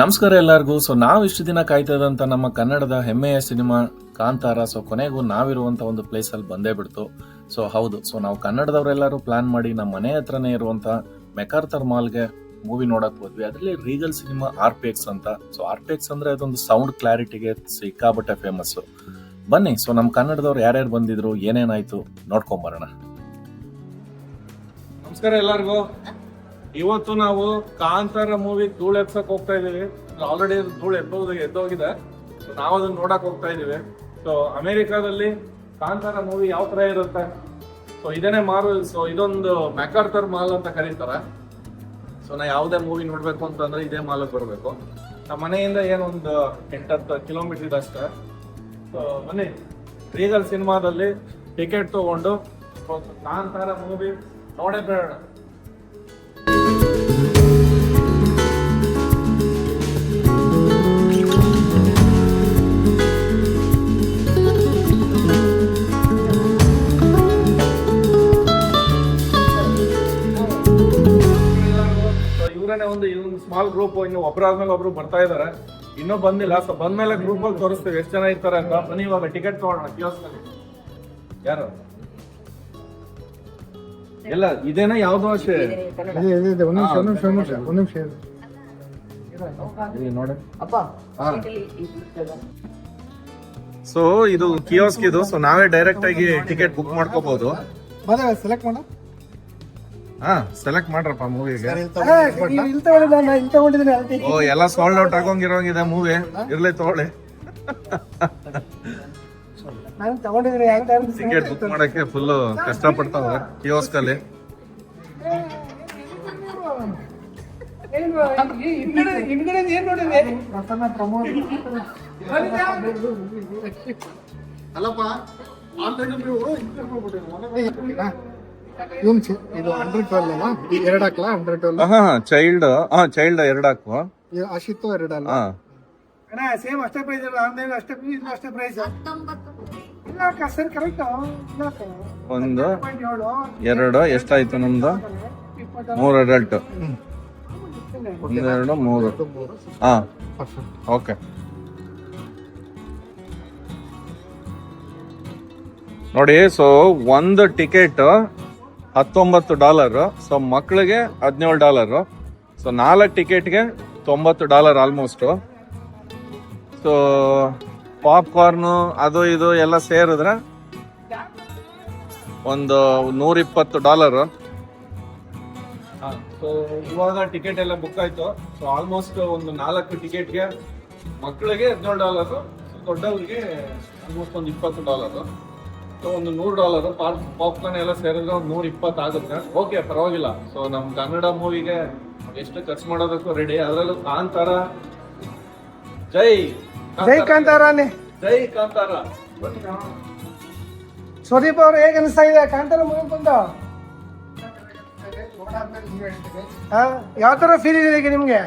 ನಮಸ್ಕಾರ ಎಲ್ಲರಿಗೂ. ಸೊ ನಾವು ಇಷ್ಟು ದಿನ ಕಾಯ್ತಾ ಇದ್ದಂಥ ನಮ್ಮ ಕನ್ನಡದ ಹೆಮ್ಮೆಯ ಸಿನಿಮಾ ಕಾಂತಾರ. ಸೊ ಕೊನೆಗೂ ನಾವಿರುವಂಥ ಒಂದು ಪ್ಲೇಸಲ್ಲಿ ಬಂದೇ ಬಿಡ್ತು. ಸೊ ಹೌದು. ಸೊ ನಾವು ಕನ್ನಡದವರೆಲ್ಲರೂ ಪ್ಲಾನ್ ಮಾಡಿ ನಮ್ಮ ಮನೆ ಹತ್ರನೇ ಇರುವಂಥ ಮೆಕಾರ್ಥರ್ ಮಾಲ್ಗೆ ಮೂವಿ ನೋಡಕ್ ಹೋದ್ವಿ. ಅದರಲ್ಲಿ Regal cinema R P X ಅಂತ. ಸೊ ಆರ್ ಪಿ ಎಕ್ಸ್ ಅಂದ್ರೆ ಅದೊಂದು ಸೌಂಡ್ ಕ್ಲಾರಿಟಿಗೆ ಸಿಕ್ಕಾಬಟ್ಟೆ ಫೇಮಸ್ ಬನ್ನಿ. ಸೊ ನಮ್ಮ ಕನ್ನಡದವ್ರು ಯಾರ್ಯಾರು ಬಂದಿದ್ರು, ಏನೇನಾಯ್ತು ನೋಡ್ಕೊಂಬರೋಣ. ನಮಸ್ಕಾರ ಎಲ್ಲರಿಗೂ. ಇವತ್ತು ನಾವು ಕಾಂತಾರ ಮೂವಿ ಧೂಳು ಎತ್ಸಕ್ ಹೋಗ್ತಾ ಇದೀವಿ ಆಲ್ರೆಡಿ ಧೂಳು ಎದ್ದೋದು ಎದ್ದೋಗಿದೆ. ನಾವು ಅದನ್ನ ನೋಡಕ್ ಹೋಗ್ತಾ ಇದೀವಿ ಸೊ ಅಮೆರಿಕಾದಲ್ಲಿ ಕಾಂತಾರ ಮೂವಿ ಯಾವ ತರ ಇರುತ್ತೆ? ಸೊ ಇದನ್ನೇ ಮಾರು ಸೊ ಇದೊಂದು ಮ್ಯಾಕಾರ್ಥರ್ ಮಾಲ್ ಅಂತ ಕರೀತಾರೆ. ಸೊ ನಾ ಯಾವುದೇ ಮೂವಿ ನೋಡ್ಬೇಕು ಅಂತಂದ್ರೆ ಇದೇ ಮಾಲ್ಗೆ ಬರಬೇಕು. ನಮ್ಮ ಮನೆಯಿಂದ ಏನೊಂದು ಎಂಟತ್ತು ಕಿಲೋಮೀಟರ್ ಇದೆ ಅಷ್ಟೇ. ಸೊ ಬನ್ನಿ. ರೀಗಲ್ ಸಿನಿಮಾದಲ್ಲಿ ಟಿಕೆಟ್ ತಗೊಂಡು ಕಾಂತಾರ ಮೂವಿ ನೋಡೇ ಬೇಡ. ಇವರೇ ಒಂದು ಇದೊಂದು ಸ್ಮಾಲ್ ಗ್ರೂಪ್ ಇನ್ನು ಒಬ್ಬರಾದ್ಮೇಲೆ ಒಬ್ರು ಬರ್ತಾ ಇದ್ದಾರೆ ಇನ್ನೂ ಬಂದಿಲ್ಲ. ಸೊ ಬಂದ್ಮೇಲೆ ಗ್ರೂಪ್ ಅಲ್ಲಿ ತೋರಿಸ್ತೀವಿ ಎಷ್ಟು ಜನ ಇರ್ತಾರೆ ಅಂತ. ಬನ್ನಿ ಇವಾಗ ಟಿಕೆಟ್ ತಗೊಳ್ಳೋಣ ಕಿಯೋಸ್ಕಲ್ಲಿ ಯಾರು? ಎಲ್ಲ ಇದೇನಾ ಯಾವ್ದೋ ಅಷ್ಟೇ ನೋಡಿ. ಸೊ ಇದು ಕಿಯೋಸ್ಕ್ ಇದು. ಸೊ ನಾವೇ ಡೈರೆಕ್ಟ್ ಆಗಿ ಟಿಕೆಟ್ ಬುಕ್ ಮಾಡ್ಕೋಬಹುದು ಸೆಲೆಕ್ಟ್ ಮಾಡ ಹಾ ಸೆಲೆಕ್ಟ್ ಮಾಡ್ರಪ್ಪ ಮೂವಿಗೆ ಓ ಎಲ್ಲ ಸೋಲ್ಡ್ ಔಟ್ ಆಗೋಂಗಿರೋಂಗಿದೆ ಮೂವಿ ಇರ್ಲಿ ತಗೊಳ್ಳಿ. ಟಿಕೆಟ್ ಬುಕ್ ಮಾಡಕ್ಕೆ ಫುಲ್ ಕಷ್ಟ ಪಡ್ತಾವೆ ಕಿಯೋಸ್ಕ್ ಅಲ್ಲಿ ಅಲ್ಲಪ್ಪ ಇದು ಹಂಡ್ರೆಡ್ ಟ್ವೆಲ್ ಅಲ್ಲ? ಎರಡು ಹಾಕ್ಲಾ? ಹಂಡ್ರೆಡ್ ಟ್ವೆಲ್ ಹಾ ಚೈಲ್ಡ್ ಹಾ ಚೈಲ್ಡ್ ಎರಡು ಹಾಕು ಅಶಿತ್ತು ಎರಡು ಅಲ್ಲ? ಹಾ. ಅಣ್ಣ ಸೇಮ್ ಅಷ್ಟೇ ಪ್ರೈಸ್ ಅಲ್ಲ ಆನ್ಲೈನ್ ಅಷ್ಟೇ ಪ್ರೈಸ್ ಅಷ್ಟೇ ಪ್ರೈಸ್ ಇಲ್ಲ ಅಕ್ಕ ಸರಿ ಕರೆಕ್ಟ್ ಒಂದು ಎರಡು ಎಷ್ಟಾಯ್ತು ನಮ್ದು? ಮೂರು ಅಡಲ್ಟ್ ಒಂದೆರಡು ಮೂರು. ಹಾ. ಓಕೆ. ನೋಡಿ ಸೊ ಒಂದು ಟಿಕೆಟ್ ಹತ್ತೊಂಬತ್ತು ಡಾಲರ್. ಸೊ ಮಕ್ಕಳಿಗೆ ಹದಿನೇಳು ಡಾಲರ್. ಸೊ ನಾಲ್ಕು ಟಿಕೆಟ್ಗೆ ತೊಂಬತ್ತು ಡಾಲರ್ ಆಲ್ಮೋಸ್ಟ್ ಸೊ ಪಾಪ್ಕಾರ್ನು ಅದು ಇದು ಎಲ್ಲ ಸೇರಿದ್ರೆ ಒಂದು ನೂರಿಪ್ಪತ್ತು ಡಾಲರ್. ಸೊ ಇವಾಗ ಟಿಕೆಟ್ ಎಲ್ಲ ಬುಕ್ ಆಯ್ತು. ಸೊ ಆಲ್ಮೋಸ್ಟ್ ಒಂದು ನಾಲ್ಕು ಟಿಕೆಟ್ಗೆ ಮಕ್ಕಳಿಗೆ ಹದಿನೇಳು ಡಾಲರ್. ದೊಡ್ಡವರಿಗೆ ಆಲ್ಮೋಸ್ಟ್ ಒಂದು ಇಪ್ಪತ್ತು ಡಾಲರ್. ಒಂದು ನೂರು ಡಾಲರ್ ಪಾಪ್ಕಾರ್ನ್ ಎಲ್ಲ ಸೇರಿದ್ರೆ ಒಂದು ನೂರ ಇಪ್ಪತ್ತು ಆಗುತ್ತೆ. ಓಕೆ ಪರವಾಗಿಲ್ಲ. ಸೊ ನಮ್ಮ ಕನ್ನಡ ಮೂವಿಗೆ ಎಷ್ಟು ಖರ್ಚು ಮಾಡೋದಕ್ಕೂ ರೆಡಿ ಅದರಲ್ಲೂ ಕಾಂತಾರ. ಜೈ ಜೈ ಕಾಂತಾರಾನೆ. ಜೈ ಕಾಂತಾರ. ಸುದೀಪ್ ಅವ್ರು ಹೇಗೆ ಅನಿಸ್ತಾ ಇದೆ? ಕಾಂತಾರ ಮೂವಿ ಬಂದ ಯಾವ ತರ ಫೀಲ್ ಇದೆ ಈಗ ನಿಮ್ಗೆ?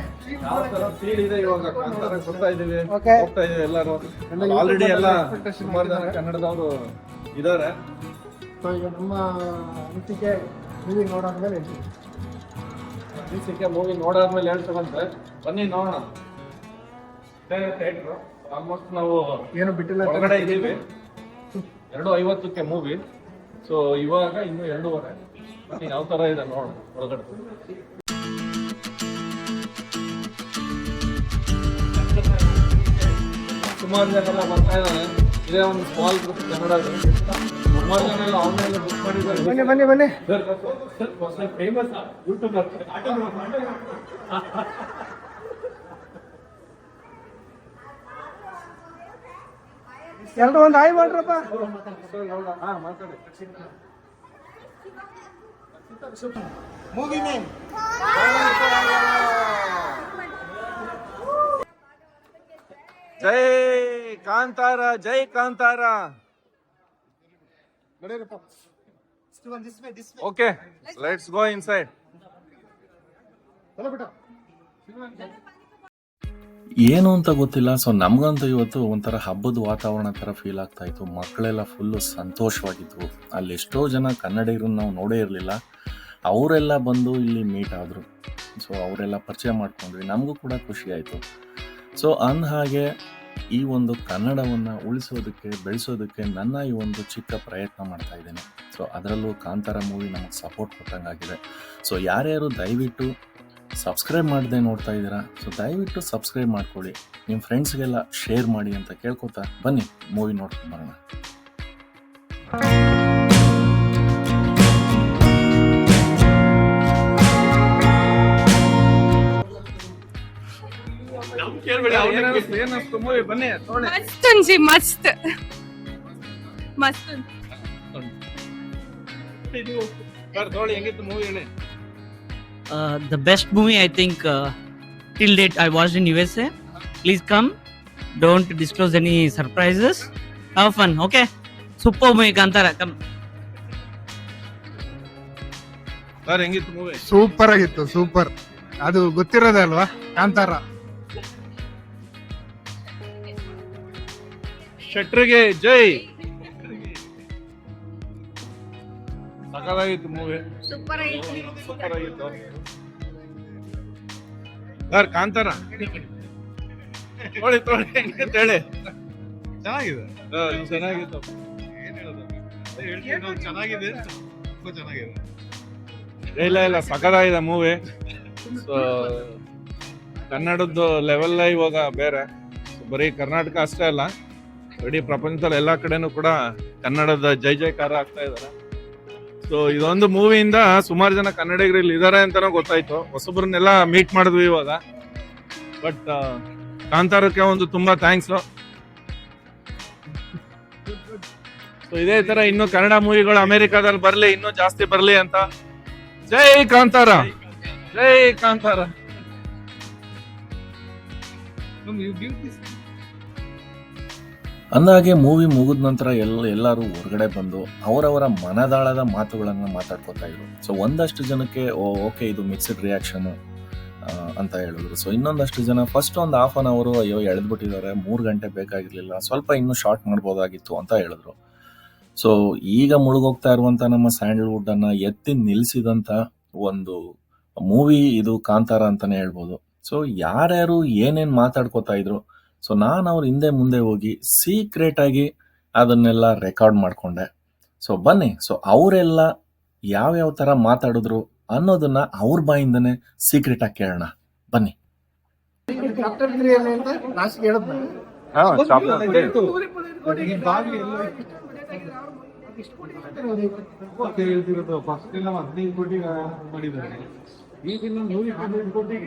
feel ಇದೆ ಇವಾಗ ಕಾಂತಾರ? ಬರ್ತಾ ಇದೀವಿ Okay. ಹೋಗ್ತಾ ಇದೀವಿ ಎಲ್ಲರೂ. ಆಲ್ರೆಡಿ ಎಲ್ಲ ಸುಮಾರು ಜನ ಕನ್ನಡದವರು ಇದಾರೆ? ಸೊ ಈಗ ನಮ್ಮ ಅನಿಸಿಕೆ ಮೂವಿ ನೋಡಾದ್ಮೇಲೆ ಹೇಳ್ತೀವಿ. ಅನಿಸಿಕೆ ಮೂವಿ ನೋಡಾದ್ಮೇಲೆ ಹೇಳ್ತಾರಂತೆ ಬನ್ನಿ ನೋಡೋಣ. ಥಿಯೇಟರ್ ಆಲ್ಮೋಸ್ಟ್ ನಾವು ಏನು ಬಿಟ್ಟಿಲ್ಲ ಹೊರಗಡೆ ಇದ್ದೀವಿ. ಎರಡು ಐವತ್ತಕ್ಕೆ ಮೂವಿ ಸೊ ಇವಾಗ ಇನ್ನು ಎರಡೂವರೆ. ಬನ್ನಿ ಯಾವ ಥರ ಇದೆ ನೋಡೋಣ ಒಳಗಡೆ. ಸುಮಾರು ಜನ ಬರ್ತಾ ಇದ್ದಾರೆ. ಇದೇ ಒಂದು ಸ್ಮಾಲ್ ಗ್ರೂಪ್ ಕನ್ನಡ ಸುಮಾರು ಜನ ಎಲ್ಲ ಆನ್ಲೈನ್ ಬುಕ್ ಮಾಡಿದ್ದಾರೆ. ಬನ್ನಿ ಬನ್ನಿ ಬನ್ನಿ. ಫೇಮಸ್ ಯೂಟ್ಯೂಬರ್ ಎಲ್ರು ಒಂದು ಆಯ್ ಮಾಡ್ರಪ್ಪ. ಹಾ ಮಾತಾಡಿ movie name Jai Kantara Jai Kantara. Okay let's go inside ಏನು ಅಂತ ಗೊತ್ತಿಲ್ಲ ಸೊ ನಮ್ಗಂತೂ ಇವತ್ತು ಒಂಥರ ಹಬ್ಬದ ವಾತಾವರಣ ಥರ ಫೀಲ್ ಆಗ್ತಾ ಇತ್ತು. ಮಕ್ಕಳೆಲ್ಲ ಫುಲ್ಲು ಸಂತೋಷವಾಗಿದ್ವು. ಅಲ್ಲಿ ಎಷ್ಟೋ ಜನ ಕನ್ನಡಿಗರನ್ನ ನಾವು ನೋಡೇ ಇರಲಿಲ್ಲ. ಅವರೆಲ್ಲ ಬಂದು ಇಲ್ಲಿ ಮೀಟ್ ಆದರು. ಸೊ ಅವರೆಲ್ಲ ಪರಿಚಯ ಮಾಡ್ಕೊಂಡ್ವಿ. ನಮಗೂ ಕೂಡ ಖುಷಿ ಆಯಿತು. ಸೊ ಅಂದಹಾಗೆ ಈ ಒಂದು ಕನ್ನಡವನ್ನು ಉಳಿಸೋದಕ್ಕೆ, ಬೆಳೆಸೋದಕ್ಕೆ ನನ್ನ ಈ ಒಂದು ಚಿಕ್ಕ ಪ್ರಯತ್ನ ಮಾಡ್ತಾ ಇದ್ದೀನಿ. ಸೊ ಅದರಲ್ಲೂ ಕಾಂತಾರ ಮೂವಿ ನಮಗೆ ಸಪೋರ್ಟ್ ಕೊಟ್ಟಂಗಾಗಿದೆ ಸೊ ಯಾರ್ಯಾರು ದಯವಿಟ್ಟು ಸಬ್ಸ್ಕ್ರೈಬ್ ಮಾಡದೆ ನೋಡ್ತಾ ಇದ್ದೀರಾ ಸೊ ದಯವಿಟ್ಟು ಸಬ್ಸ್ಕ್ರೈಬ್ ಮಾಡ್ಕೊಳ್ಳಿ. ನಿಮ್ಮ ಫ್ರೆಂಡ್ಸ್ಗೆಲ್ಲ ಶೇರ್ ಮಾಡಿ ಅಂತ ಕೇಳ್ಕೊತಾ ಬನ್ನಿ. ಮೂವಿ ನೋಡ್ಕೊಂಡು ಬರೋಣ. ಮಸ್ತ್ ಅನ್ಸಿ ಮಸ್ತ್. ಮಸ್ತ್ the best movie I think till date I watch in U S please come don't disclose any surprises have fun okay super movie Kantara come sir ಹೆಂಗಿತ್ತು ಮೂವಿ? ಸೂಪರ್ ಆಗಿತ್ತು ಸೂಪರ್ ಅದು ಗೊತ್ತಿರೋದಲ್ವಾ ಕಾಂತಾರ ಶೆಟ್ರಿಗೆ ಜೈ. ಸಕಲಾಗಿತ್ತು ಮೂವಿ ಸೂಪರ್ ಆಗಿತ್ತು sir Kantara? ನೋಡಿ ತೋಳಿ ಅಂತ ಹೇಳಿ ಚೆನ್ನಾಗಿದೆ. ಚೆನ್ನಾಗಿತ್ತು. ಏನ್ ಹೇಳೋದು ಚೆನ್ನಾಗಿದೆ ತುಂಬಾ ಚೆನ್ನಾಗಿದೆ. ಇಲ್ಲ ಇಲ್ಲ ಸಕಲಾಗಿದೆ ಮೂವಿ ಸೊ ಕನ್ನಡದ್ದು ಲೆವೆಲ್ಲ ಇವಾಗ ಬೇರೆ. ಬರೀ ಕರ್ನಾಟಕ ಅಷ್ಟೇ ಅಲ್ಲ. ಇಡೀ ಪ್ರಪಂಚದಲ್ಲಿ ಎಲ್ಲ ಕಡೆನೂ ಕೂಡ ಕನ್ನಡದ ಜೈ ಜೈಕಾರ ಆಗ್ತಾ ಇದ್ದಾರೆ ಸೊ ಇದೊಂದು ಮೂವಿಯಿಂದ ಸುಮಾರು ಜನ ಕನ್ನಡಿಗರು ಇಲ್ಲಿ ಇದ್ದಾರೆ ಅಂತಾನೂ ಗೊತ್ತಾಯ್ತು. ಹೊಸಬ್ರನ್ನೆಲ್ಲ ಮೀಟ್ ಮಾಡಿದ್ವಿ ಇವಾಗ. ಬಟ್ ಕಾಂತಾರಕ್ಕೆ ಒಂದು ತುಂಬಾ ಥ್ಯಾಂಕ್ಸ್ ಸೊ ಇದೇ ತರ ಇನ್ನು ಕನ್ನಡ ಮೂವಿಗಳು ಅಮೆರಿಕಾದಲ್ಲಿ ಬರಲಿ, ಇನ್ನೂ ಜಾಸ್ತಿ ಬರಲಿ ಅಂತ. ಜೈ ಕಾಂತಾರ! ಜೈ ಕಾಂತಾರ! ಅಂದಾಗೆ ಮೂವಿ ಮುಗಿದ ನಂತರ ಎಲ್ಲ ಎಲ್ಲರೂ ಹೊರಗಡೆ ಬಂದು ಅವರವರ ಮನದಾಳದ ಮಾತುಗಳನ್ನು ಮಾತಾಡ್ಕೊತಾ ಇದ್ರು. ಸೊ ಒಂದಷ್ಟು ಜನಕ್ಕೆ, ಓ ಓಕೆ ಇದು ಮಿಕ್ಸ್ಡ್ ರಿಯಾಕ್ಷನು ಅಂತ ಹೇಳಿದ್ರು. ಸೊ ಇನ್ನೊಂದಷ್ಟು ಜನ ಫಸ್ಟ್ ಒಂದು ಹಾಫ್ ಅನ್ ಅವರು ಅಯ್ಯೋ, ಎಳೆದ್ಬಿಟ್ಟಿದ್ದಾರೆ. ಮೂರು ಗಂಟೆ ಬೇಕಾಗಿರಲಿಲ್ಲ. ಸ್ವಲ್ಪ ಇನ್ನೂ ಶಾರ್ಟ್ ಮಾಡ್ಬೋದಾಗಿತ್ತು ಅಂತ ಹೇಳಿದ್ರು. ಸೊ ಈಗ ಮುಳುಗೋಗ್ತಾ ಇರುವಂಥ ನಮ್ಮ ಸ್ಯಾಂಡಲ್ವುಡ್ ಅನ್ನ ಎತ್ತಿ ನಿಲ್ಲಿಸಿದಂಥ ಒಂದು ಮೂವಿ ಇದು ಕಾಂತಾರ ಅಂತಾನೆ ಹೇಳ್ಬೋದು. ಸೊ ಯಾರ್ಯಾರು ಏನೇನು ಮಾತಾಡ್ಕೋತಾ ಇದ್ರು ಸೊ ನಾನು ಅವ್ರ ಹಿಂದೆ ಮುಂದೆ ಹೋಗಿ ಸೀಕ್ರೆಟ್ ಆಗಿ ಅದನ್ನೆಲ್ಲ ರೆಕಾರ್ಡ್ ಮಾಡ್ಕೊಂಡೆ. ಸೊ ಬನ್ನಿ. ಸೊ ಅವರೆಲ್ಲ ಯಾವ್ಯಾವ ತರ ಮಾತಾಡಿದ್ರು ಅನ್ನೋದನ್ನ ಅವ್ರ ಬಾಯಿಂದನೇ ಸೀಕ್ರೆಟ್ ಆಗಿ ಕೇಳೋಣ. ಬನ್ನಿ. ಚಾಪ್ಟರ್ ತ್ರೀ ಕೋಟಿ ಹೇಳಿದ್ನ ಫಸ್ಟ್ ಎಲ್ಲ ಹದಿನೈದು ಕೋಟಿ ಮಾಡಿದ್ದಾರೆ. ಈಗಿನ ನೂರ ಇಪ್ಪತ್ತೈದು ಕೋಟಿ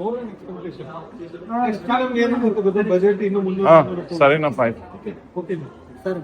ಮೋರ್ ಎಕ್ಸ್ಪೆಕ್ಟೇಷನ್ ಬಜೆಟ್ ಇನ್ನು ಮುನ್ನೂರ ಸರಿನಪ್ಪ ಆಯ್ತು. ಸರ್.